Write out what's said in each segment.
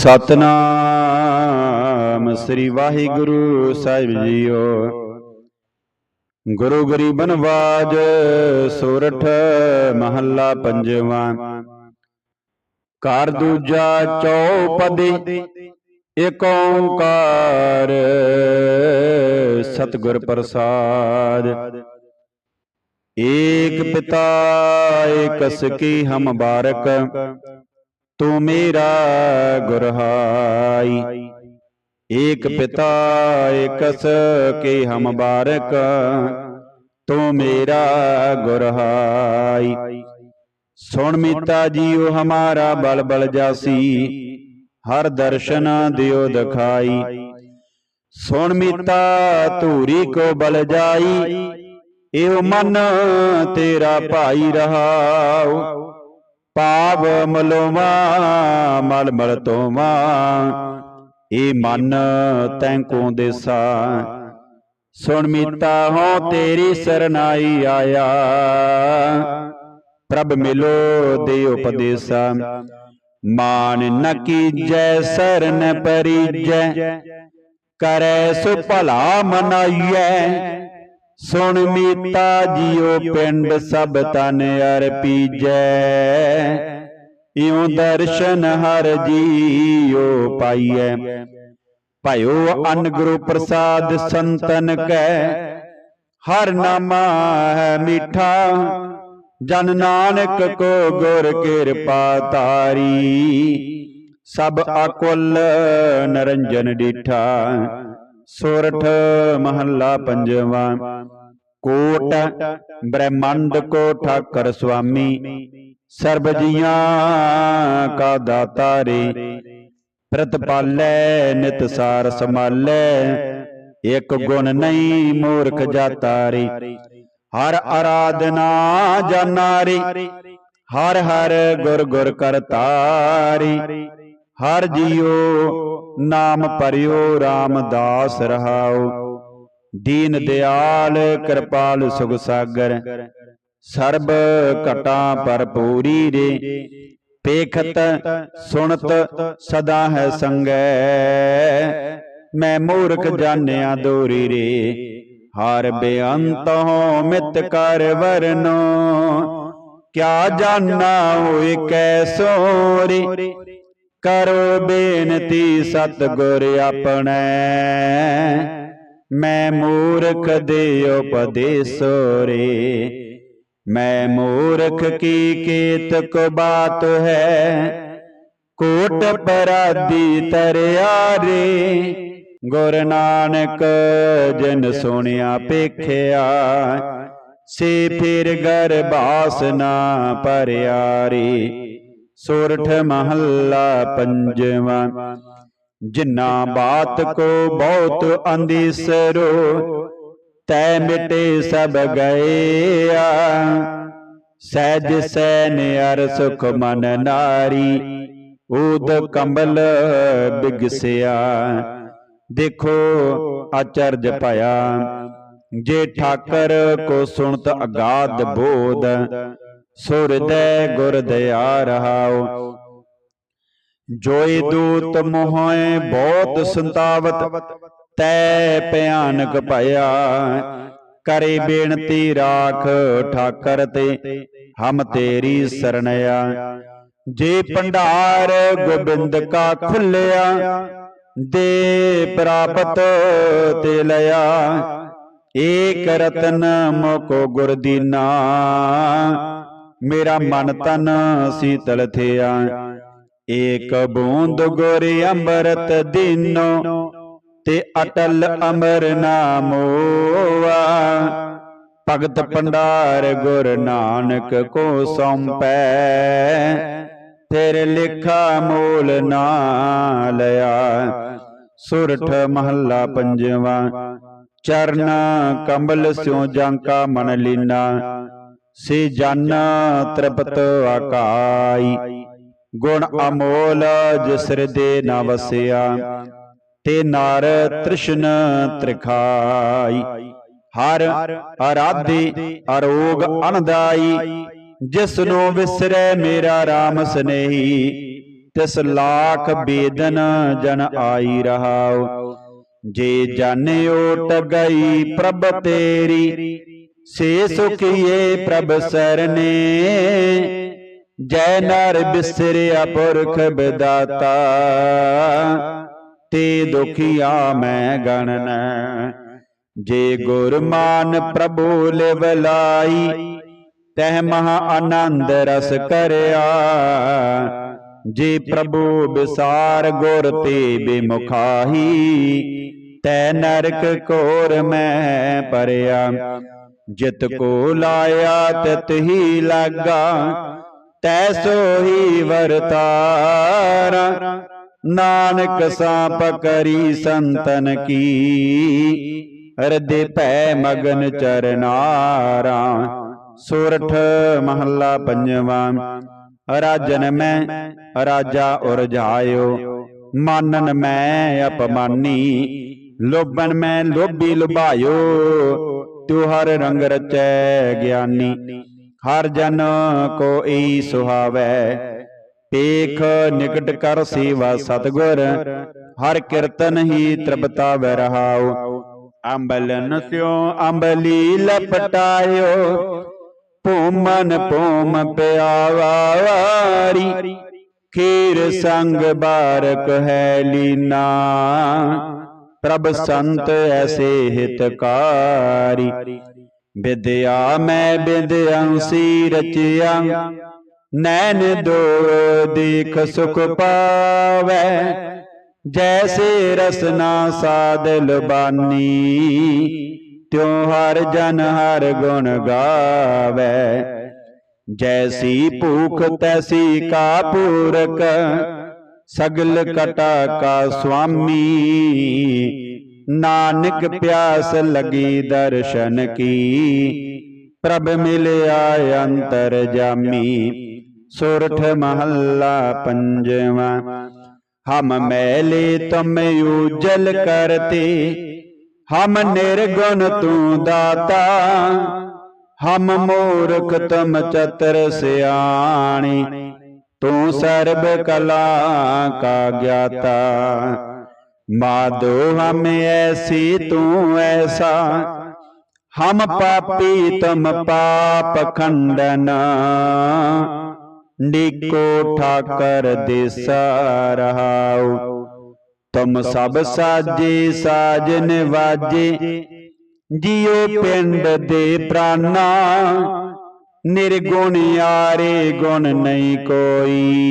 ਸਤਨਾਮ ਸ੍ਰੀ ਵਾਹਿਗੁਰੂ ਸਾਹਿਬ ਜੀਓ। ਗੁਰੂ ਗਰੀਬਨ ਬਾਜ ਸੋਰਠ ਮਹੱਲਾ ਪੰਜਵਾਂ। ਘਰ ਦੂਜਾ ਚੌਪਦੀ ਏਕ ਓੰਕਾਰ ਸਤਿਗੁਰ ਪ੍ਰਸਾਦ। ਏਕ ਪਿਤਾ ਏਕ ਸਕੀ ਹਮ ਬਾਰਕ ਤੂੰ ਮੇਰਾ ਗੁਰਹਾਈ। ਏਕ ਪਿਤਾ, ਏਕਸ ਕੇ ਹਮ ਬਾਰਕ। ਤੂੰ ਮੇਰਾ ਗੁਰਹਾਈ। ਸੁਣ ਮੀਤਾ ਜੀਓ ਹਮਾਰਾ ਬਲ ਬਲ ਜਾਸੀ। ਹਰ ਦਰਸ਼ਨ ਦਿਓ ਦਿਖਾਈ। ਸੁਣ ਮੀਤਾ ਧੂਰੀ ਕੋ ਬਲ ਜਾਈ। ਇਹੋ ਮਨ ਤੇਰਾ ਭਾਈ ਰਹਾਉ। ਪਾਵ ਮਲੋਵਾ, ਮਲ ਮਲ ਤੋਵਾ। ਇਹ ਮਨ ਤੈਂ ਕੋ ਦੇਸਾ। ਸੁਣ ਮੀਤਾ ਹੋ ਤੇਰੀ ਸਰਨਾਈ ਆਇਆ। ਪ੍ਰਭ ਮਿਲੋ, ਦੇ ਉਪਦੇਸਾ। ਮਾਨ ਨ ਕੀਜੈ, ਸਰਨ ਪਰੀਜੈ। ਕਰੈ ਸੁ ਭਲਾ ਮਨਾਈਐ। ਸੁਣ ਮੀਤਾ ਜੀਓ ਪਿੰਡ ਸਭ ਤਨ ਅਰਪੀਜੈ ਇਉ ਦਰਸ਼ਨ ਹਰ ਜੀਓ ਪਾਈਐ। ਭਇਓ ਅਨ ਗੁਰੂ ਪ੍ਰਸਾਦ ਸੰਤਨ ਕੈ। ਹਰ ਨਾਮਾ ਹੈ ਮਿੱਠਾ। ਜਨ ਨਾਨਕ ਕੋ ਗੁਰ ਕਿਰਪਾ ਤਾਰੀ ਸਭ ਅਕੁਲ ਨਰੰਜਨ ਡਿਠਾ। ਸੋਰਠ ਮਹੱਲਾ ਪੰਜਵਾਂ। ਕੋਟ ਬ੍ਰਹਮੰਡ ਕੋ ਠਾਕਰ ਸੁਆਮੀ। ਸਰਬ ਜੀਆਂ ਕਾ ਦਾਤਾ ਰੇ ਪ੍ਰਤਪਾਲੈ ਨਿਤ ਸਾਰ ਸਮਾਲੈ ਇਕ ਗੁਣ ਨਹੀਂ ਮੂਰਖ ਜਾਤਾ ਰੇ ਹਰ ਆਰਾਧਨਾ ਜਾਨਾਰੀ। ਹਰ ਹਰ ਗੁਰ ਗੁਰ ਕਰਤਾਰੀ। ਹਰ ਜੀਉ ਨਾਮ ਪਰਿਓ ਰਾਮਦਾਸ ਰਹਾਉ ਦੀਨ ਦਿਆਲ ਕਿਰਪਾਲ ਸੁਖ ਸਾਗਰ। ਸਰਬ ਘਟਾ ਭਰਪੂਰੀ ਰੇ। ਪੇਖਤ ਸੁਣਤ ਸਦਾ ਹੈ ਸੰਗੈ। ਮੈਂ ਮੂਰਖ ਜਾਣਿਆ ਦੋਰੀ ਰੇ। ਹਰ ਬੇਅੰਤ ਹੋ ਮਿਤ ਕਰ ਵਰਨੋ। ਕਿਆ ਜਾਣਾ ਹੋਏ ਕੈਸੋ ਰੇ। ਕਰੋ ਬੇਨਤੀ ਸਤਿਗੁਰ ਆਪਣੇ। ਮੈਂ ਮੂਰਖ ਦੇ ਉਪਦੇਸੋ ਰੇ ਮੈਂ ਮੂਰਖ ਕੀ ਕੀਤ ਕੋ ਬਾਤ ਹੈ? ਕੋਟ ਪਰਾਦੀ ਤਰਿਆ ਰੇ ਗੁਰ ਨਾਨਕ ਜਿਨ ਸੁਣਿਆ ਪੇਖਿਆ ਸੇ ਫਿਰ ਗਰ ਬਾਸਨਾ ਭਰਿਆ ਰੇ ਸੋਰਠ ਮਹੱਲਾ ਪੰਜਵਾਂ। ਜਿਨਾ ਬਾਤ ਕੋ ਬਹੁਤ ਅੰਦੀਸਰੋ ਤੈ ਮਿਟੇ ਸਭ ਗਏਆ। ਸਹਿਜ ਸੈਨ ਅਰ ਸੁਖ ਮਨ ਨਾਰੀ। ਊਦ ਕੰਬਲ ਬਿਗਸਿਆ। ਦੇਖੋ ਅਚਰਜ ਭਇਆ। ਜੇ ਠਾਕਰ ਕੋ ਸੁਣਤ ਅਗਾਧ ਬੋਧ। ਸੁਰਦੈ ਗੁਰ ਦਇਆ ਰਹਾਉ ਜੋਈ ਦੂਤ ਮੋਹੇ ਬਹੁਤ ਸੰਤਾਵਤ ਤੈ ਭਿਆਨਕ ਭਇਆ। ਕਰੇ ਬੇਨਤੀ ਰਾਖ ਠਾਕਰ ਤੇ ਹਮ ਤੇਰੀ ਸਰਣਿਆ। ਜੇ ਭੰਡਾਰ ਗੋਬਿੰਦ ਕਾ ਖੁੱਲਿਆ ਦੇ ਪ੍ਰਾਪਤ ਤੇ ਲਿਆ। ਏਕ ਰਤਨ ਮੋਕੋ ਗੁਰ ਦੀਨਾ। ਮੇਰਾ ਮਨ ਤਨ ਸੀਤਲ ਥਿਆ। ਏਕ ਬੂੰਦ ਗੁਰ ਅੰਮ੍ਰਿਤ ਦੀਨੋ ਤੇ ਅਟਲ ਅਮਰ ਨਾਮੋਆ ਭਗਤ ਭੰਡਾਰ ਗੁਰ ਨਾਨਕ ਕੋ ਸੌਂਪੈ। ਤੇਰੇ ਲਿਖਾ ਮੂਲ ਨਾ ਲਿਆ। ਸੁਰਠ ਮਹੱਲਾ ਪੰਜਵਾਂ। ਚਰਨ ਕੰਬਲ ਸਿਉ ਜਾਂਕਾ ਮਨ ਲੀਨਾ। ਸੇ ਜਨ ਤ੍ਰਿਪਤ ਆਕਾਈ, ਗੁਣ ਅਮੋਲ ਜਿਸ ਹਿਰਦੇ ਨਾ ਵਸਿਆ, ਤੇ ਨਰ ਤ੍ਰਿਸ਼ਨ ਤ੍ਰਿਖਾਈ। ਹਰ ਅਰਾਧੇ ਅਰੋਗ ਅਨਦਾਈ ਜਿਸ ਨੂੰ ਵਿਸਰੈ ਮੇਰਾ RAM ਸਨੇਹੀ, ਤਿਸ ਲਾਖ ਬੇਦਨ ਜਨ ਆਈ ਰਹਾਉ। ਜੇ ਜਨ ਓਟ ਗਈ ਪ੍ਰਭ ਤੇਰੀ ਸੇ ਸੁਖੀਏ ਪ੍ਰਭ ਸਰਨੇ। ਜੈ ਨਰ ਬਿਸਰਿਆ ਪੁਰਖ ਬਿਦਾਤਾ। ਤੇ ਦੁਖੀਆ ਮੈਂ ਗਣਨ। ਜੇ ਗੁਰਮਾਨ ਪ੍ਰਭੂ ਲਿਵ ਲਾਈ, ਤਹ ਮਹਾ ਆਨੰਦ ਰਸ ਕਰਿਆ। ਜੇ ਪ੍ਰਭੂ ਵਿਸਾਰ ਗੁਰ ਤੇ ਬਿਮੁਖਾਹੀ, ਤੈ ਨਰਕ ਕੋਰ ਮੈਂ ਪਰਿਆ ਜਿਤ ਕੋ ਲਾਇਆ ਤਿਤ ਹੀ ਲਾਗਾ ਤੈ ਸੋਹੀ ਵਰਤਾਰਾ। ਨਾਨਕ ਸਾਪ ਕਰੀ ਸੰਤਨ ਕੀ। ਹਿਰਦੇ ਭੈ ਮਗਨ ਚਰਨਾਰਾ। ਸੋਰਠ ਮਹੱਲਾ ਪੰਜਵਾਂ। ਰਾਜਨ ਮੈਂ ਰਾਜਾ ਉਰਝਾਇਓ ਮਾਨਨ ਮੈਂ ਅਪਮਾਨੀ। ਲੋਭਨ ਮੈਂ ਲੋਭੀ ਲੁਭਾਇਓ। ਤੂੰ ਹਰ ਰੰਗ ਰਚੈ ਗਿਆਨੀ, ਹਰ ਜਨ ਕੋਈ ਸੁਹਾਵੈ। ਪੇਖ ਨਿਕਟ ਕਰ ਸੇਵਾ ਸਤਗੁਰ, ਹਰ ਕੀਰਤਨ ਹੀ ਤ੍ਰਿਪਤਾ ਵੈ ਰਹਾਉ ਅੰਬਲਨ ਸਿਓ, ਅੰਬਲੀ ਲਪਟਾਇਓ, ਭੂਮਨ ਭੂਮ ਪਿਆਵਾਰੀ, ਖੀਰ ਸੰਗ ਬਾਰਕ ਹੈ ਲੀਨਾ। ਪ੍ਰਭ ਸੰਤ ਐਸੇ ਹਿਤਕਾਰੀ। ਵਿਦਿਆ ਮੈਂ ਬਿਦਿਆਂਸੀ ਰਚਿਆ ਨੈਣ ਦੋ ਦੇਖ ਸੁਖ ਪਾਵੈ। ਜੈਸੇ ਰਸਨਾ ਸਾਧ ਲਬਾਨੀ ਤਿਉ ਹਰ ਜਨ ਹਰ ਗੁਣ ਗਾਵੈ। ਜੈਸੀ ਭੂਖ ਤੈਸੀ ਕਾ ਪੂਰਕ ਸਗਲ ਕਟਾ ਕਾ ਸੁਆਮੀ। ਨਾਨਕ ਪਿਆਸ ਲਗੀ ਦਰਸ਼ਨ ਕੀ। ਪ੍ਰਭ ਮਿਲਿਆ ਅੰਤਰ ਜਾਮੀ। ਸੁਰਠ ਮਹੱਲਾ ਪੰਜਵਾ। ਹਮ ਮੈਲੇ ਤੁਮ ਉਜਲ ਕਰਤੇ। ਹਮ ਨਿਰਗੁਣ ਤੂੰ ਦਾਤਾ। ਹਮ ਮੂਰਖ ਤੁਮ ਚਤਰ ਸਿਆਣੀ। ਤੂੰ ਸਰਬ ਕਲਾ ਕਾ ਗਿਆਤਾ। ਮਾਦੋ ਹਮ ਐਸੀ ਤੂੰ ਐਸਾ। ਹਮ ਪਾਪੀ ਤੁਮ ਪਾਪ ਖੰਡਨ। ਨੀਕੋ ਠਾਕਰ ਦੇਸਾ ਰਹਾਉ। ਤੁਮ ਸਭ ਸਾਜੇ ਸਾਜਨ ਵਾਜੇ। ਜਿਉ ਪਿੰਡ ਦੇ ਪ੍ਰਾਨਾ। ਨਿਰਗੁਣ ਯਾਰੇ ਗੁਣ ਨਹੀਂ ਕੋਈ।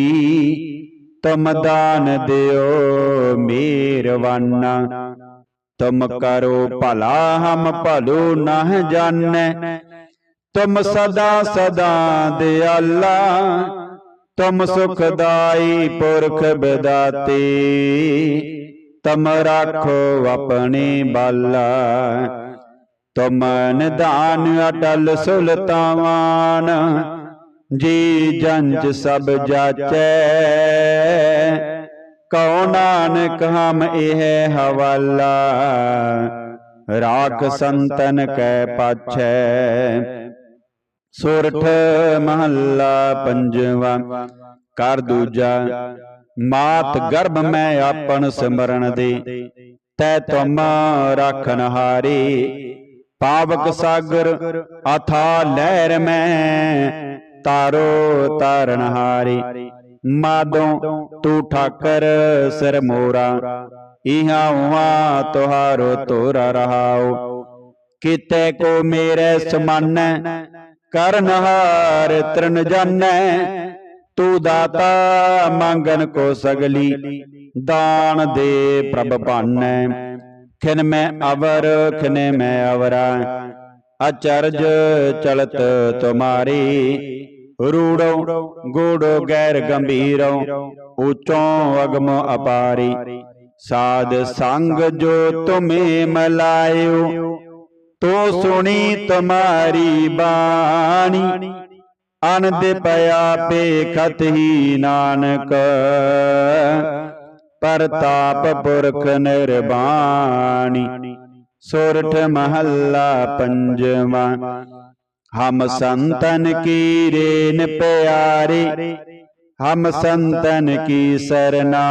ਤੁਮ ਦਾਨ ਦਿਓ ਮਿਹਰਵਾਨਾ ਤੁਮ ਕਰੋ ਭਲਾ, ਹਮ ਭਲੋ ਨਾ ਜਾਣੈ। ਤੁਮ ਸਦਾ ਸਦਾ ਦਿਆਲਾ। ਤੁਮ ਸੁਖਦਾਈ ਪੁਰਖ ਬਿਦਾਤੇ। ਤਮ ਰਾਖੋ ਆਪਣੇ ਬਾਲਾ। ਤੁਮ ਨਿਦਾਨ ਅਟਲ ਸੁਲਤਾਵਾਨ ਜੀ ਜੰਜ ਸਭ ਜਾਚੈ ਕਉ ਨਾਨਕ ਹਮ ਇਹ ਹਵਾਲਾ ਰਾਖ ਸੰਤਨ ਕੈ ਪਾਛੈ ਸੁਰਠ ਮਹੱਲਾ ਪੰਜਵਾ ਕਰ ਦੂਜਾ ਮਾਤ ਗਰਭ ਮੈਂ ਆਪਨ ਸਿਮਰਨ ਦੇ ਤੈ ਤੁਮ ਰਾਖਨ ਹਾਰੇ ਪਾਵਕ ਸਾਗਰ ਅਥਾ ਲਹਿਰ ਮੈਂ। ਤਾਰੋ ਤਾਰਨ ਹਾਰੇ। ਮਾਦੋਂ ਤੂੰ ਠਾਕਰ ਸਿਰ ਮੋਰਾ। ਇਹਾਂ ਉਹਾਂ ਤੁਹਾਰੋ ਤੋਰਾ ਰਹਾਉ ਕਿਤੇ ਕੋ ਮੇਰੇ ਸਮਾਨੈ। ਕਰਨਹਾਰ ਤ੍ਰਨ ਜਾਣੈ। ਤੂੰ ਦਾਤਾ ਮੰਗਨ ਕੋ ਸਗਲੀ। ਦਾਨ ਦੇ ਪ੍ਰਭ ਭਾਨੈ। ਖਿਨ ਮੈਂ ਅਵਰ, ਖਿਨੇ ਮੈਂ ਅਵਰਾ। ਅਚਰਜ ਚਲਤ ਤੁਮਾਰੀ, ਰੂੜੋ ਗੂੜੋ ਗੈਰ ਗੰਭੀਰੋ, ਉਚੋਂ ਅਗਮ ਅਪਾਰੀ। ਸਾਧ ਸੰਗ ਜੋ ਤੁਮੇ ਮਲਾਇਓ, ਤੋ ਸੁਣੀ ਤੁਮਾਰੀ ਬਾਣੀ। ਅਨੰਦ ਪਿਆ ਪੇਖਤ ਹੀ ਨਾਨਕ ਪ੍ਰਤਾਪ ਪੁਰਖ ਨਿਰਬਾਣੀ ਸੁਰਠ ਮਹੱਲਾ ਪੰਜਵਾਂ। ਹਮ ਸੰਤਨ ਕੀ ਰੇਨ ਪਿਆਰੀ। ਹਮ ਸੰਤਨ ਕੀ ਸਰਨਾ।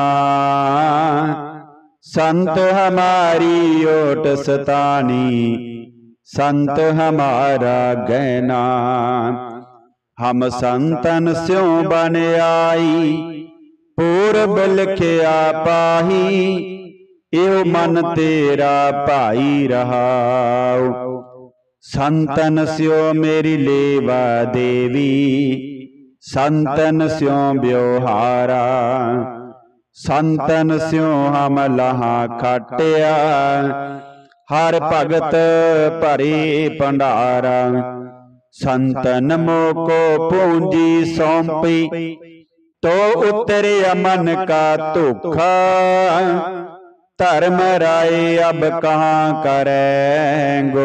ਸੰਤ ਹਮਾਰੀ ਓਟ ਸਤਾਨੀ ਸੰਤ ਹਮਾਰਾ ਗਹਿਣਾ। ਹਮ ਸੰਤਨ ਸਿਉ ਬਨ ਆਈ। ਪੂਰਬ ਲਿਖਿਆ ਪਾਹੀ ਇਹੋ ਮਨ ਤੇਰਾ ਭਾਈ ਰਹਾਉ। ਸੰਤਨ ਸਿਓ ਮੇਰੀ ਲੇਵਾ ਦੇਵੀ। ਸੰਤਨ ਸਿਓ ਬਿਉਹਾਰਾ ਸੰਤਨ ਸਿਓ ਹਮ ਲਹਾ ਖਟਿਆ। ਹਰ ਭਗਤ ਭਰੇ ਭੰਡਾਰਾ। ਸੰਤਨ ਮੋਕੋ ਪੂੰਜੀ ਸੌਂਪੀ। ਤੋ ਉਤਰਿਆ ਮਨ ਕਾ ਧੋਖਾ ਧਰਮ ਰਾਏ ਅਬ ਕਹਾਂ ਕਰੈਂਗੋ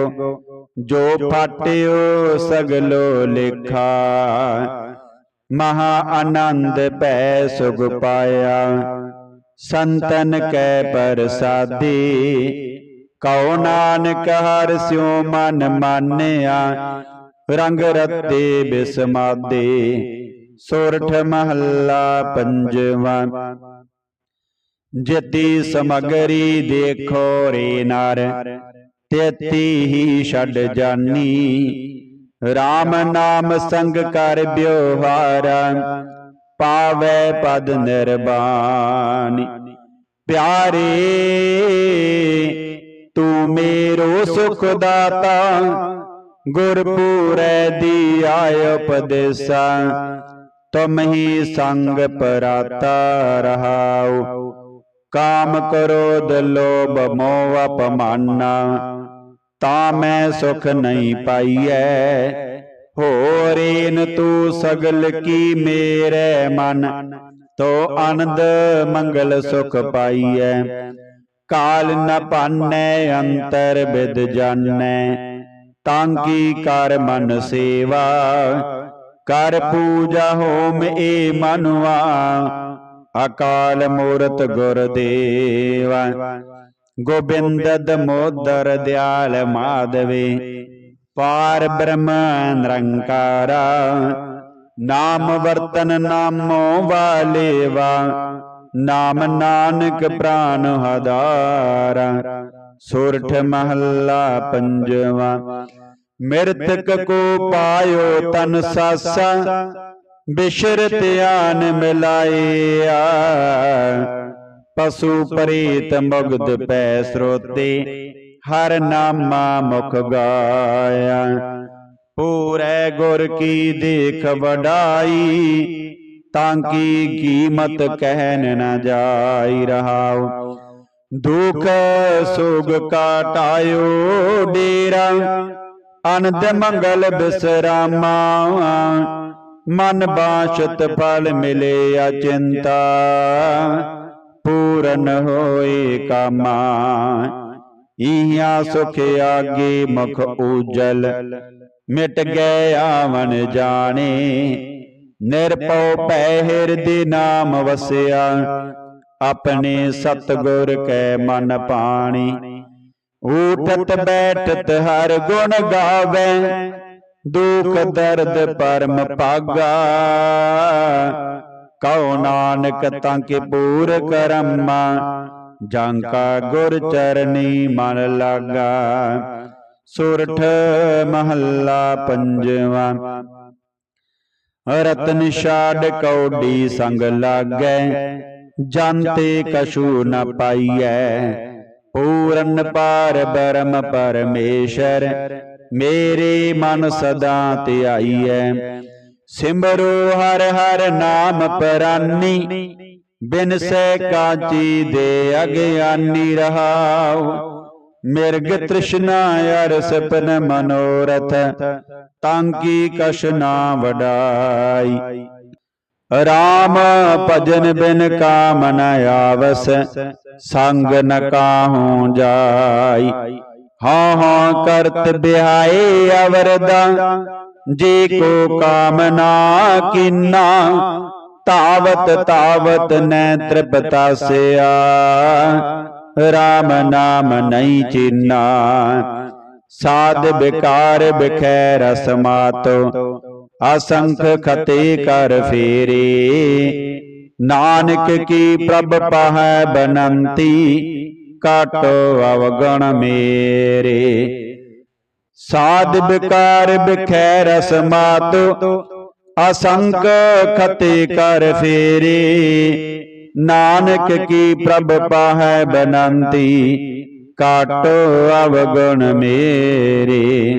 ਜੋ ਫਾਟਿਓ ਸਗਲੋ ਲਿਖਾ ਮਹਾ ਆਨੰਦ ਪੈ ਸੁਖ ਪਾਇਆ ਸੰਤਨ ਕੈ ਪ੍ਰਸਾਦੀ ਕਉ ਨਾਨਕ ਹਰਿ ਸਿਉ ਮਨ ਮਾਨਿਆ ਰੰਗ ਰਤੇ ਬਿਸਮਾਦੇ ਸੋਰਠ ਮਹੱਲਾ ਪੰਜਵਾਂ। ਜਤੀ ਸਮਗਰੀ ਦੇਖੋ ਰੇ ਨਰ, ਤੇਤੀ ਹੀ ਛੱਡ ਜਾਨੀ। RAM ਨਾਮ ਸੰਗ ਕਰ ਬਿਵਹਾਰ ਪਾਵੇ ਪਦ ਨਿਰਬਾਨੀ ਪਿਆਰੇ, ਤੂੰ ਮੇਰੋ ਸੁਖ ਦਾਤਾ ਗੁਰਪੂਰੈ ਦੀ ਆਇ ਉਪਦੇਸਾ। ਤੁਮ ਹੀ ਸੰਗ ਪਰਾਤਾ ਰਹਾਉ। ਕਾਮ ਕ੍ਰੋਧ ਲੋਭ ਮੋਹ ਅਪਮਾਨਾ। ਤਾਂ ਮੈਂ ਸੁਖ ਨਹੀਂ ਪਾਈਐ। ਹੋਰੇਨ ਤੂੰ ਸਗਲ ਕੀ ਮੇਰੇ ਮਨ। ਤੋ ਆਨੰਦ ਮੰਗਲ ਸੁਖ ਪਾਈਐ। ਕਾਲ ਨ ਪਾਨੈ, ਅੰਤਰ ਬਿਦ ਜਾਣੈ ਤਾਂ ਕੀ ਕਰ ਮਨ ਸੇਵਾ। ਕਰ ਪੂਜਾ ਹੋਮ ਏ ਮਨਵਾ ਅਕਾਲ ਮੂਰਤ ਗੁਰਦੇਵਾ ਗੋਬਿੰਦ ਦਮੋਦਰ ਦਿਆਲ ਮਾਧਵੇ। ਪਾਰ ਬ੍ਰਹਮ ਨਿਰੰਕਾਰਾ। ਨਾਮ ਵਰਤਨ ਨਾਮੋ ਵਾਲੇਵਾ। ਨਾਮ ਨਾਨਕ ਪ੍ਰਾਨ ਹਦਾਰਾ। ਸੁਰਠ ਮਹੱਲਾ ਪੰਜਵਾ। ਮਿਰਤਕ ਕੋ ਪਾਇਓ ਤਨ ਸਾਸਾ, ਬਿਸ਼ਰ ਧਿਆਨ ਮਿਲਾਇਆ। ਪਸ਼ੂ ਪ੍ਰੀਤ ਮੁਗਦ ਪੈ ਸਰੋਤੇ, ਹਰ ਨਾਮਾ ਮੁਖ ਗਾਇਆ। ਪੂਰੇ ਗੁਰ ਕੀ ਦੇਖ ਵਡਾਈ, ਤਾਂ ਕੀ ਕੀਮਤ ਕਹਿਨ ਨਾ ਜਾਈ ਰਹਾਉ। ਦੁਖ ਸੁਗ ਕਾਟਾਇਓ ਡੇਰਾ ਅਨੰਦ ਮੰਗਲ ਬਿਸਰਾਮਾ। ਮਨ ਬਾਸ਼ਤ ਫਲ ਮਿਲੇ ਅਚਿੰਤਾ ਪੂਰਨ ਹੋਏ ਕਾਮਾ। ਇਹਾਂ ਸੁਖ ਆਗੇ ਮੁਖ ਉਜਲ। ਮਿਟ ਗਏ ਆਵਨ ਜਾਣੇ। ਨਿਰਪਉ ਪੈ ਹਿਰਦੇ ਨਾਮ ਵਸਿਆ। ਆਪਣੇ ਸਤਗੁਰ ਕੈ ਮਨ ਪਾਣੀ। ਊਟਤ ਬੈਠਤ ਹਰ ਗੁਣ ਗਾਵੇ। ਦੁਖ ਦਰਦ ਪਰਮ ਪਾਗਾ ਕਉ ਨਾਨਕ ਤਾਂ ਕੇ ਪੂਰ ਕਰਮਾ। ਜਾਂਕਾ ਗੁਰ ਚਰਨੀ ਮਨ ਲਾਗਾ। ਸੁਰਠ ਮਹੱਲਾ ਪੰਜਵਾ। ਰਤਨ ਛਾੜ ਕੌਡੀ ਸੰਗ ਲਾਗੈ। ਜੰਤੇ ਕਛੂ ਨ ਪਾਈਐ। ਪੂਰਨ ਪਾਰ ਬਰਮ ਪਰਮੇਸ਼ਰ, ਮੇਰੇ ਮਨ ਸਦਾ ਧਿਆਈਐ ਸਿਮਰੋ ਹਰ ਹਰ ਨਾਮ ਪਰਾਨੀ, ਬਿਨ ਸੈ ਕਾਚੀ ਦੇ ਅਗਿਆਨੀ ਰਹਾਉ। ਮਿਰਗ ਤ੍ਰਿਸ਼ਨਾ ਅਰ ਸਪਨ ਮਨੋਰਥ, ਤਾਂ ਕੀ ਕਛ ਨਾ ਵਡਾਈ। ਰਾਮ ਭਜਨ ਬਿਨ ਕਾਮ ਨ ਆਵਸ, ਸੰਗ ਨ ਕਾਹੂ ਜਾਈ। ਹਾਂ ਹਾਂ ਕਰਤ ਬਿਹਾਏ ਅਵਰਦਾ, ਜੇ ਕੋ ਕਾਮਨਾ ਕਿਨਾ, ਤਾਵਤ ਤਾਵਤ ਨੈ ਤ੍ਰਿਪਤਾ ਤ੍ਰਿਪਤਾਸਿਆ ਰਾਮ ਨਾਮ ਨਹੀਂ ਚੀਨਾ, ਸਾਧ ਬਿਕਾਰ ਬਿਖੈ ਰਸ ਮਾਤੋ। ਅਸੰਖ ਖਤੇ ਕਰ ਫੇਰੇ। ਨਾਨਕ ਕੀ ਪ੍ਰਭ ਪਾਹੈ ਬਨੰਤੀ। ਕਾਟੋ ਅਵਗਣ ਮੇਰੇ। ਸਾਧ ਵਿਕਾਰ ਬਿਖੈ ਰਸ ਮਾਤੁ। ਅਸੰਖ ਖਤੇ ਕਰ ਫੇਰੇ। ਨਾਨਕ ਕੀ ਪ੍ਰਭ ਪਾਹੈ ਬਨੰਤੀ। ਕਾਟੋ ਅਵਗੁਣ ਮੇਰੇ।